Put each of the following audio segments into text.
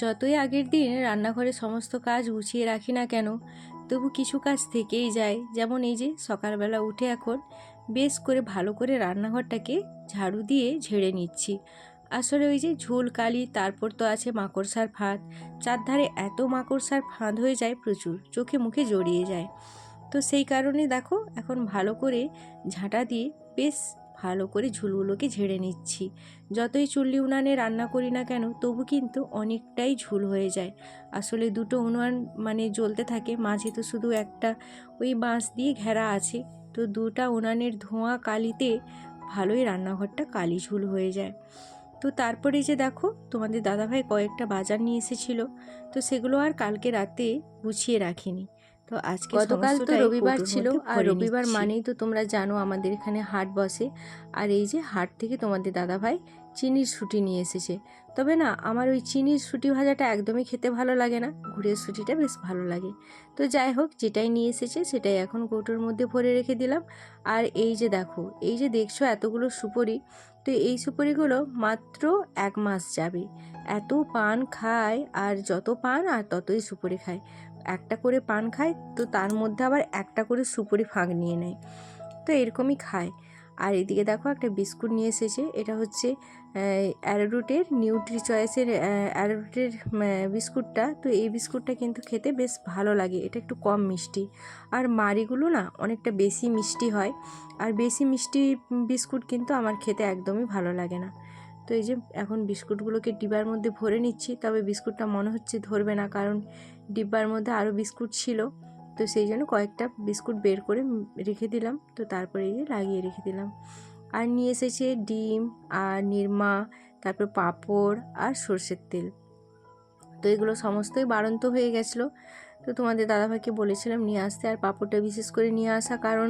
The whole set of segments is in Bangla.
যতই আগের দিন রান্নাঘরে সমস্ত কাজ গুছিয়ে রাখি না কেন, তবু কিছু কাজ থেকেই যায়। যেমন এই যে, সকালবেলা উঠে এখন বেশ করে ভালো করে রান্নাঘরটাকে ঝাড়ু দিয়ে ঝেড়ে নিচ্ছি। আসলে ওই যে, ঝোল, কালি, তারপর তো আছে মাকড়সার ফাঁদ। চারধারে এত মাকড়সার ফাঁদ হয়ে যায় প্রচুর, চোখে মুখে জড়িয়ে যায়। তো সেই কারণে দেখো, এখন ভালো করে ঝাঁটা দিয়ে বেশ ভালো করে ঝুলগুলোকে ঝেড়ে নিচ্ছি। যতই চুল্লি উনানে রান্না করি না কেন, তবু কিন্তু অনেকটাই ঝুল হয়ে যায়। আসলে দুটো উনান মানে জ্বলতে থাকে, মাঝে তো শুধু একটা ওই বাঁশ দিয়ে ঘেরা আছে। তো দুটা উনানের ধোঁয়া কালিতে ভালোই রান্নাঘরটা কালি ঝুল হয়ে যায়। তো তারপরে যে দেখো, তোমাদের দাদাভাই কয়েকটা বাজার নিয়ে এসেছিল। তো সেগুলো আর কালকে রাতে গুছিয়ে রাখিনি। তো আজকে গতকাল তো রবিবার ছিল আর রবিবার মানেই তো তোমরা জানো আমাদের এখানে হাট বসে। আর এই যে হাট থেকে তোমাদের দাদাভাই চিনির শুটি নিয়ে এসেছে। তবে না আমার ওই চিনির শুটি ভাজাটা একদমই খেতে ভালো লাগে না। গুড়ের শুটিটা বেশ ভালো লাগে। তো যাই হোক যেটাই নিয়ে এসেছে সেটাই এখন কৌটোর মধ্যে ভরে রেখে দিলাম। আর এই যে দেখো এই যে দেখছ এতগুলো সুপরি তো এই সুপরিগুলো মাত্র এক মাস যাবে। এত পান খায় আর যত পান আর ততই সুপুরি খায়। একটা করে পান খায় তো তার মধ্যে আবার একটা করে সুপুরি ফাঁক নিয়ে নেয়। তো এরকমই খায়। আর এদিকে দেখো একটা বিস্কুট নিয়ে এসেছে। এটা হচ্ছে অ্যারোরুটের নিউট্রি চয়েসের অ্যারোরুটের বিস্কুটটা। তো এই বিস্কুটটা কিন্তু খেতে বেশ ভালো লাগে। এটা একটু কম মিষ্টি। আর মারিগুলো না অনেকটা বেশি মিষ্টি হয়। আর বেশি মিষ্টি বিস্কুট কিন্তু আমার খেতে একদমই ভালো লাগে না। তো এই যে এখন বিস্কুটগুলোকে ডিবার মধ্যে ভরে নিচ্ছি, তবে বিস্কুটটা মনে হচ্ছে ধরবে না, কারণ ডিব্বার মধ্যে আরও বিস্কুট ছিল। তো সেই জন্য কয়েকটা বিস্কুট বের করে রেখে দিলাম, তো তারপরে এই যে লাগিয়ে রেখে দিলাম। আর নিয়ে এসেছে ডিম, আর নিরমা, তারপর পাঁপড়, আর সর্ষের তেল। তো এগুলো সমস্তই বাড়ন্ত হয়ে গেছিল। তো তোমাদের দাদাভাইকে বলেছিলাম নিয়ে আসতে আর পাঁপড়টা বিশেষ করে নিয়ে আসা কারণ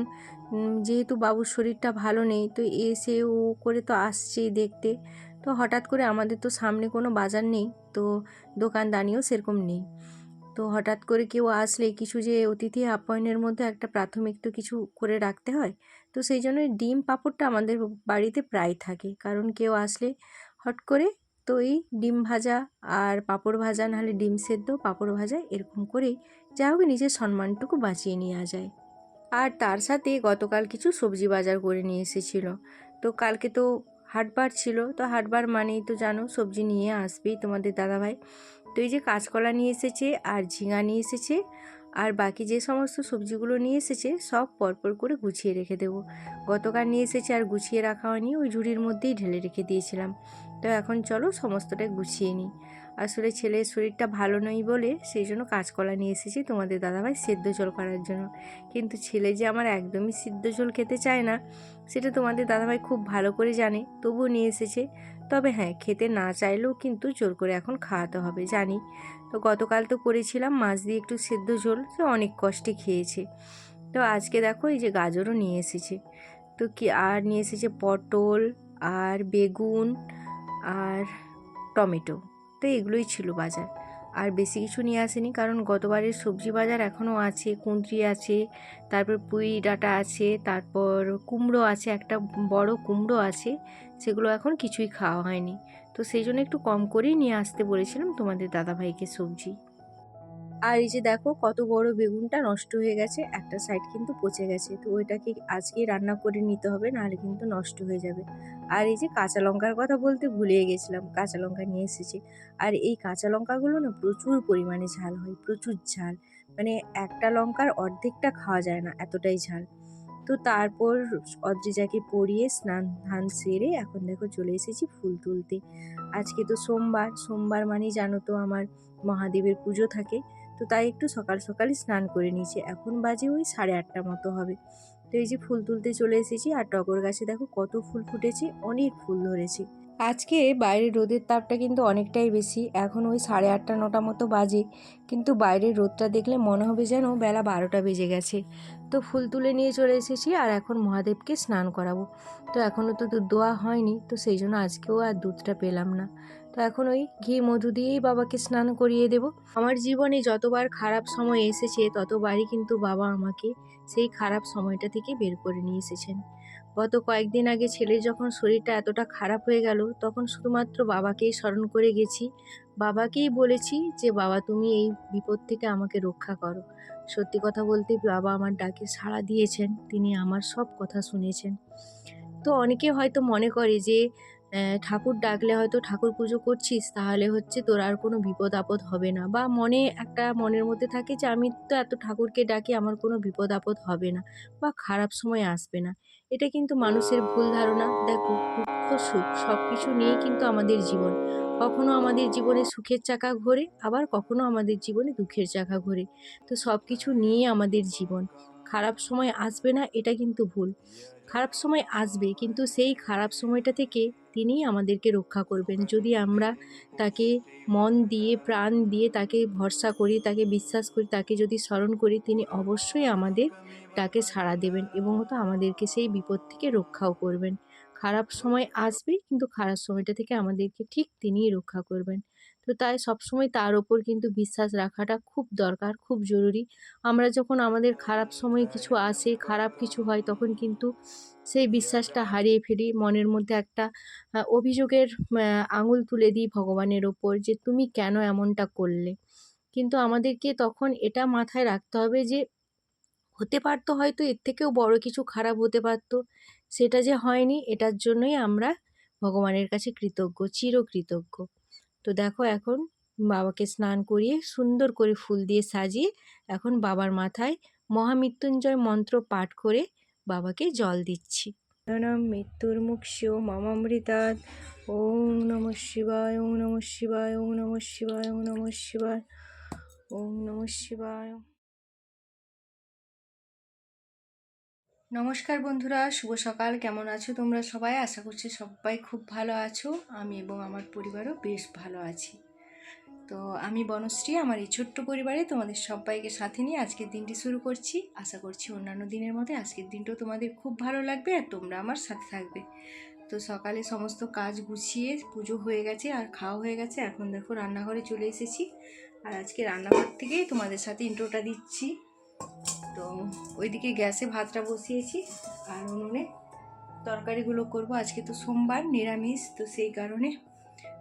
যেহেতু বাবুর শরীরটা ভালো নেই তো এসে ও করে তো আসছেই দেখতে। তো হঠাৎ করে আমাদের তো সামনে কোনো বাজার নেই তো দোকানদানিও সেরকম নেই। তো হঠাৎ করে কেউ আসলে কিছু যে অতিথি আপ্যায়নের মধ্যে একটা প্রাথমিক তো কিছু করে রাখতে হয়, তো সেই জন্য ডিম পাঁপড়টা আমাদের বাড়িতে প্রায় থাকে। কারণ কেউ আসলে হট করে এই ডিম ভাজা আর পাঁপড় ভাজা, নাহলে ডিম সেদ্ধ, পাঁপড় ভাজা, এরকম করেই যা হোক নিজের সম্মানটুকু বাঁচিয়ে নেওয়া যায়। আর তার সাথে গতকাল কিছু সবজি বাজার করে নিয়ে এসেছিল। তো কালকে তো হাটবার ছিল। তো হাটবার মানেই তো জানো সবজি নিয়ে আসবেই তোমাদের দাদাভাই। তো এই যে কাঁচকলা নিয়ে এসেছে আর ঝিঙা নিয়ে এসেছে। আর বাকি যে সমস্ত সবজিগুলো নিয়ে এসেছে, সব পরপর করে গুছিয়ে রেখে দেবো। গতকাল নিয়ে এসেছে আর গুছিয়ে রাখা হয়নি, ওই ঝুড়ির মধ্যেই ঢেলে রেখে দিয়েছিলাম। তো এখন চলো সমস্তটাই গুছিয়ে নিই। আসলে ছেলের শরীরটা ভালো নয় বলে সেই জন্য কাঁচকলা নিয়ে এসেছি তোমাদের দাদাভাই সেদ্ধ জল করার জন্য। কিন্তু ছেলে যে আমার একদমই সিদ্ধ ঝোল খেতে চায় না, সেটা তোমাদের দাদাভাই খুব ভালো করে জানে, তবুও নিয়ে এসেছে। তবে হ্যাঁ খেতে না চাইলেও কিন্তু জোর করে এখন খাওয়াতে হবে, জানি। তো গতকাল তো করেছিলাম মাছ দিয়ে একটু সেদ্ধ ঝোল সে অনেক কষ্টে খেয়েছে। তো আজকে দেখো এই যে গাজরও নিয়ে এসেছে। তো কি, আর নিয়ে এসেছে পটল, আর বেগুন, আর টমেটো। তো এগুলোই ছিল বাজার। আর বেশি কিছু নিয়ে আসেনি কারণ গতবারের সবজি বাজার এখনও আছে, কুঁদরি আছে, তারপর পুঁই ডাটা আছে, তারপর কুমড়ো আছে, একটা বড় কুমড়ো আছে, সেগুলো এখন কিছুই খাওয়া হয়নি। তো সেই জন্য একটু কম করেই নিয়ে আসতে বলেছিলাম তোমাদের দাদাভাইকে সবজি। আর এই যে দেখো কত বড় বেগুনটা নষ্ট হয়ে গেছে, একটা সাইড কিন্তু পচে গেছে। তো ওইটাকে আজকেই রান্না করে নিতে হবে, নাহলে কিন্তু নষ্ট হয়ে যাবে। আর এই যে কাঁচা লঙ্কার কথা বলতে ভুলিয়ে গেছিলাম, কাঁচা লঙ্কা নিয়ে এসেছি। আর এই কাঁচা লঙ্কাগুলো না প্রচুর পরিমাণে ঝাল হয়, প্রচুর ঝাল। মানে একটা লঙ্কার অর্ধেকটা খাওয়া যায় না, এতটাই ঝাল। তো তারপর অদ্রিজাকে পরিয়ে স্নান ধান সেরে এখন দেখো চলে এসেছি ফুল তুলতে। আজকে তো সোমবার সোমবার মানেই জানো তো আমার মহাদেবের পুজো থাকে। তো তাই একটু সকাল সকালই স্নান করে নিয়েছি। এখন বাজে ওই সাড়ে আটটা মতো হবে। তো এই যে ফুল তুলতে চলে এসেছি আর টগর গাছে দেখো কত ফুল ফুটেছে, অনেক ফুল ধরেছে। আজকে বাইরে রোদের তাপটা কিন্তু অনেকটাই বেশি, এখন ওই সাড়ে আটটা নটা মতো বাজে, কিন্তু বাইরের রোদটা দেখলে মনে হবে যেন বেলা বারোটা বেজে গেছে। তো ফুল তুলে নিয়ে চলে এসেছি আর এখন মহাদেবকে স্নান করাবো। তো এখনও তো দুধ দোয়া হয়নি, তো সেই জন্য আজকেও আর দুধটা পেলাম না। তো এখন ওই ঘি মধু দিয়েই বাবাকে স্নান করিয়ে দেব। আমার জীবনে যতবার খারাপ সময় এসেছে, ততবারই কিন্তু বাবা আমাকে সেই খারাপ সময়টা থেকে বের করে নিয়ে এসেছেন। গত কয়েকদিন আগে ছেলের যখন শরীরটা এতটা খারাপ হয়ে গেল, তখন শুধুমাত্র বাবাকেই স্মরণ করে গেছি। বাবাকেই বলেছি যে, বাবা, তুমি এই বিপদ থেকে আমাকে রক্ষা করো। সত্যি কথা বলতে বাবা আমার ডাকে সাড়া দিয়েছেন। তিনি আমার সব কথা শুনেছেন। তো অনেকে হয়তো মনে করে যে ঠাকুর ডাকলে হয়তো ঠাকুর পুজো করছিস, তাহলে হচ্ছে তোর আর কোনো বিপদ আপদ হবে না। বা মনে একটা মনের মধ্যে থাকে যে, আমি তো এত ঠাকুরকে ডাকি, আমার কোনো বিপদ আপদ হবে না বা খারাপ সময় আসবে না। এটা কিন্তু মানুষের ভুল ধারণা। দেখো, দুঃখ, সুখ সব কিছু নিয়েই কিন্তু আমাদের জীবন। কখনো আমাদের জীবনে সুখের চাকা ঘোরে, আবার কখনো আমাদের জীবনে দুঃখের চাকা ঘোরে। তো সব কিছু নিয়েই আমাদের জীবন। খারাপ সময় আসবে না, এটা কিন্তু ভুল। খারাপ সময় আসবে, কিন্তু সেই খারাপ সময়টা থেকে তিনিই আমাদেরকে রক্ষা করবেন। যদি আমরা তাকে মন দিয়ে, প্রাণ দিয়ে তাকে ভরসা করি, তাকে বিশ্বাস করি, তাকে যদি স্মরণ করি, তিনি অবশ্যই আমাদের তাকে সাড়া দেবেন এবং তো আমাদেরকে সেই বিপদ থেকে রক্ষাও করবেন। খারাপ সময় আসবে, কিন্তু খারাপ সময়টা থেকে আমাদেরকে ঠিক তিনিই রক্ষা করবেন। তো তাই সবসময় তার ওপর কিন্তু বিশ্বাস রাখাটা খুব দরকার, খুব জরুরি। আমরা যখন আমাদের খারাপ সময় কিছু আসে, খারাপ কিছু হয়, তখন কিন্তু সেই বিশ্বাসটা হারিয়ে ফেলি। মনের মধ্যে একটা অভিযোগের আঙুল তুলে দিই ভগবানের ওপর যে, তুমি কেন এমনটা করলে? কিন্তু আমাদেরকে তখন এটা মাথায় রাখতে হবে যে, হতে পারতো হয়তো, এর থেকেও বড় কিছু খারাপ হতে পারতো। সেটা যে হয়নি, এটার জন্যই আমরা ভগবানের কাছে কৃতজ্ঞ, চিরকৃতজ্ঞ। তো দেখো এখন বাবাকে স্নান করিয়ে সুন্দর করে ফুল দিয়ে সাজিয়ে এখন বাবার মাথায় মহামৃত্যুঞ্জয় মন্ত্র পাঠ করে বাবাকে জল দিচ্ছি। মৃত্যুর মুক্ষিও মামামৃতাৎ ওম নম শিবায়, ওম নম শিবায়, ওম নম শিবায়, ওম নম শিবায়, ওম নম শিবায়। নমস্কার বন্ধুরা, শুভ সকাল। কেমন আছো তোমরা সবাই? আশা করছি সবাই খুব ভালো আছো। আমি এবং আমার পরিবারও বেশ ভালো আছি। তো আমি বনশ্রী, আমার এই ছোট্ট পরিবারে তোমাদের সবাইকে সাথে নিয়ে আজকের দিনটি শুরু করছি। আশা করছি অন্যান্য দিনের মধ্যে আজকের দিনটাও তোমাদের খুব ভালো লাগবে আর তোমরা আমার সাথে থাকবে। তো সকালে সমস্ত কাজ গুছিয়ে পুজো হয়ে গেছে আর খাওয়া হয়ে গেছে। এখন দেখো রান্নাঘরে চলে এসেছি। আর আজকে রান্নাঘর থেকেই তোমাদের সাথে ইন্ট্রোটা দিচ্ছি। তো ওইদিকে গ্যাসে ভাতটা বসিয়েছি আর উনুনে তরকারিগুলো করব। আজকে তো সোমবার, নিরামিষ, তো সেই কারণে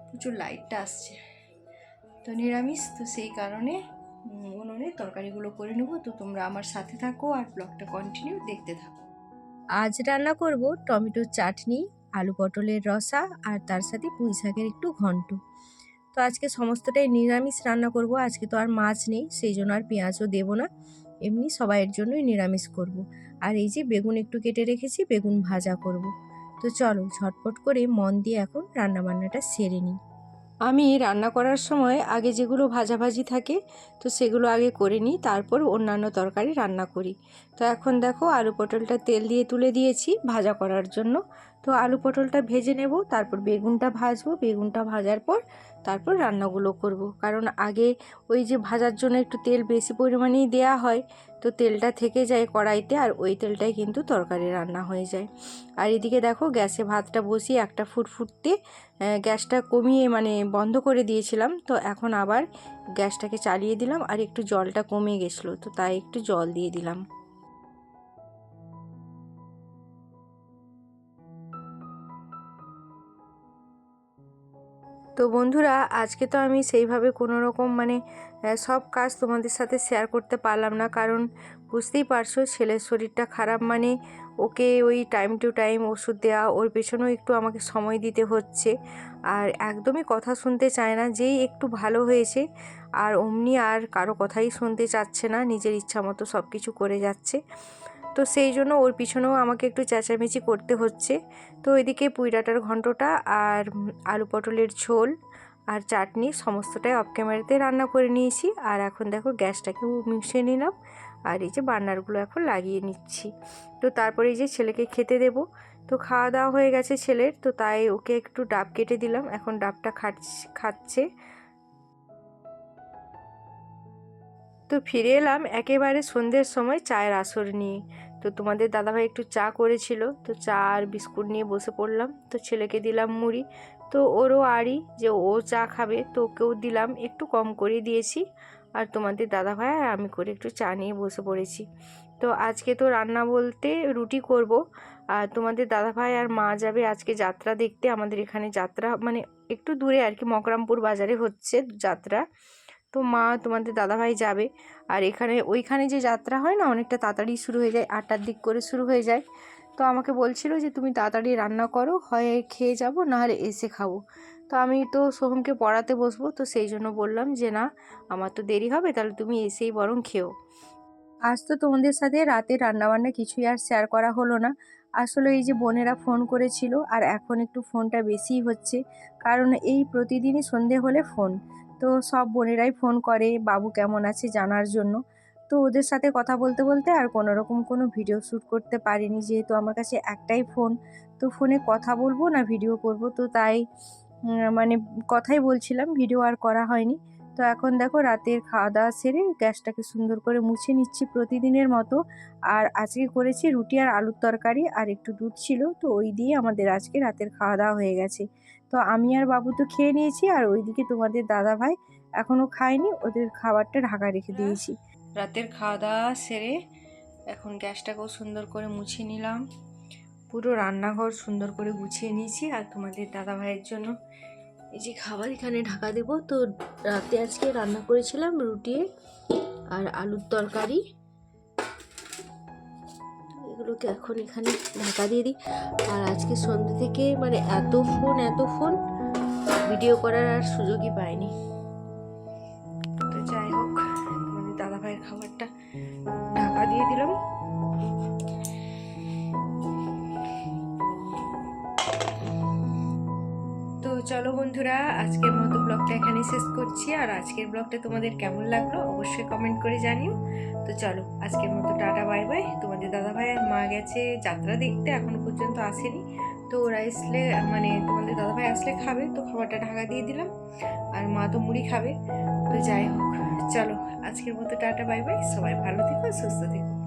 প্রচুর লাইটটা আসছে। তো নিরামিষ, তো সেই কারণে উনুনে তরকারিগুলো করে নেব। তো তোমরা আমার সাথে থাকো আর ব্লগটা কন্টিনিউ দেখতে থাকো। আজ রান্না করব টমেটোর চাটনি, আলু পটলের রসা আর তার সাথে পুঁই শাকের একটু ঘন্ট। তো আজকে সমস্তটাই নিরামিষ রান্না করব। আজকে তো আর মাছ নেই, সেই জন্য আর পেঁয়াজও দেবো না। এমনি সবাইয়ের জন্যই নিরামিষ করব। আর এই যে বেগুন একটু কেটে রেখেছি, বেগুন ভাজা করব। তো চলো ঝটপট করে মন দিয়ে এখন রান্নাবান্নাটা সেরে নিই আমি রান্না করার সময় আগে যেগুলো ভাজাভাজি থাকে, তো সেগুলো আগে করে নিই, তারপর অন্যান্য তরকারি রান্না করি তো এখন দেখো আলু পটলটা তেল দিয়ে তুলে দিয়েছি ভাজা করার জন্য তো আলু পটলটা ভেজে নেব, তারপর বেগুনটা ভাজবো, বেগুনটা ভাজার পর তারপর রান্নাগুলো করব। কারণ আগে ওই যে ভাজার জন্য একটু তেল বেশি পরিমাণেই দেয়া হয়, তো তেলটা থেকে যায় কড়াইতে আর ওই তেলটাই কিন্তু তরকারি রান্না হয়ে যায়। আর এদিকে দেখো গ্যাসে ভাতটা বসিয়ে একটা ফুট ফুটতে গ্যাসটা কমিয়ে মানে বন্ধ করে দিয়েছিলাম, তো এখন আবার গ্যাসটাকে চালিয়ে দিলাম আর একটু জলটা কমে গেছিল, তো তাই একটু জল দিয়ে দিলাম। তো বন্ধুরা, আজকে তো আমি সেইভাবে কোনো রকম মানে সব কাজ তোমাদের সাথে শেয়ার করতে পারলাম না। কারণ বুঝতেই পারছ, ছেলের শরীরটা খারাপ মানে ওকে ওই টাইম টু টাইম ওষুধ দেওয়া ওর পেছনেও একটু আমাকে সময় দিতে হচ্ছে। আর একদমই কথা শুনতে চায় না, যেই একটু ভালো হয়েছে, আর অমনি আর কারও কথাই শুনতে চাচ্ছে না, নিজের ইচ্ছা মতো সব কিছু করে যাচ্ছে। তো সেই জন্য ওর পিছনেও আমাকে একটু চেঁচামেচি করতে হচ্ছে। তো এদিকে পুঁইডাটার ঘন্টটা আর আলু পটলের ঝোল আর চাটনি সমস্তটাই অফ ক্যামেরাতে রান্না করে নিয়েছি। আর এখন দেখো গ্যাসটাকেও মিশিয়ে নিলাম। আর এই যে বার্নারগুলো এখন লাগিয়ে নিচ্ছি। তো তারপরে এই যে ছেলেকে খেতে দেব। তো খাওয়া দাওয়া হয়ে গেছে ছেলের। তো তাই ওকে একটু ডাব কেটে দিলাম। এখন ডাবটা খাচ্ছে খাচ্ছে। তো ফিরে এলাম একেবারে সন্ধ্যের সময় চায়ের আসর নিয়ে। তো তোমাদের দাদাভাই একটু চা করেছিল, তো চা আর বিস্কুট নিয়ে বসে পড়লাম। তো ছেলেকে দিলাম মুড়ি। তো ওরও আড়ি যে ও চা খাবে, তো ওকেও দিলাম, একটু কম করে দিয়েছি। আর তোমাদের দাদাভাই আর আমি করে একটু চা নিয়ে বসে পড়েছি। তো আজকে তো রান্না বলতে রুটি করব। আর তোমাদের দাদাভাই আর মা যাবে আজকে যাত্রা দেখতে। আমাদের এখানে যাত্রা মানে একটু দূরে আর কি, মকরামপুর বাজারে হচ্ছে যাত্রা। তো মা, তোমাদের দাদাভাই যাবে। আর এখানে, ওইখানে যে যাত্রা হয় না, অনেকটা তাড়াতাড়ি শুরু হয়ে যায়, আটটার দিক করে শুরু হয়ে যায়। তো আমাকে বলছিল যে, তুমি তাড়াতাড়ি রান্না করো, হয় খেয়ে যাব, নাহলে এসে খাব। তো আমি তো সোহমকে পড়াতে বসবো, তো সেই জন্য বললাম যে, না, আমার তো দেরি হবে, তাহলে তুমি এসেই বরং খেও। আজ তো তোমাদের সাথে রাতে রান্নাবান্না কিছুই আর শেয়ার করা হলো না। আসলে এই যে বোনেরা ফোন করেছিল, আর এখন একটু ফোনটা বেশিই হচ্ছে, কারণ এই প্রতিদিনই সন্ধে হলে ফোন তো সব বোনেরাই ফোন করে, বাবু কেমন আছে জানার জন্য? তো ওদের সাথে কথা বলতে বলতে আর কোনো রকম কোনো ভিডিও শ্যুট করতে পারিনি। যেহেতু আমার কাছে একটাই ফোন, তো ফোনে কথা বলব না ভিডিও করব। তো তাই মানে কথাই বলছিলাম, ভিডিও আর করা হয়নি। তো এখন দেখো রাতের খাওয়া দাওয়া সেরে গ্যাসটাকে সুন্দর করে মুছে নিচ্ছি প্রতিদিনের মতো। আর আজকে করেছি রুটি আর আলুর তরকারি, আর একটু দুধ ছিল। তো ওই দিয়ে আমাদের আজকে রাতের খাওয়া দাওয়া হয়ে গেছে। তো আমি আর বাবু তো খেয়ে নিয়েছি আর ওইদিকে তোমাদের দাদা ভাই এখনও খায়নি ওদের খাবারটা ঢাকা রেখে দিয়েছি। রাতের খাওয়া দাওয়া সেরে এখন গ্যাসটাকেও সুন্দর করে মুছে নিলাম। পুরো রান্নাঘর সুন্দর করে গুছিয়ে নিয়েছি আর তোমাদের দাদা ভাইয়ের জন্য। এই যে খাবার এখানে ঢাকা দেবো। তো রাতে আজকে রান্না করেছিলাম রুটি আর আলুর তরকারি। এগুলোকে এখন এখানে ঢাকা দিয়ে দিই। আর আজকে সন্ধ্যে থেকে মানে এত ফোন এত ফোন ভিডিও করার আর সুযোগই পাইনি। চলো বন্ধুরা, আজকের মতো ব্লগটা এখানে শেষ করছি। আর আজকের ব্লগটা তোমাদের কেমন লাগল অবশ্যই কমেন্ট করে জানিও। তো চলো, আজকের মতো টাটা বাই বাই তোমাদের দাদা ভাই আর মা গেছে যাত্রা দেখতে, এখনও পর্যন্ত আসেনি। তো ওরা আসলে মানে তোমাদের দাদা ভাই আসলে খাবে, তো খাবারটা ঢাকা দিয়ে দিলাম। আর মা তো মুড়ি খাবে। তো যাই হোক, চলো, আজকের মতো টাটা বাই বাই সবাই ভালো থেকো, সুস্থ থেকো।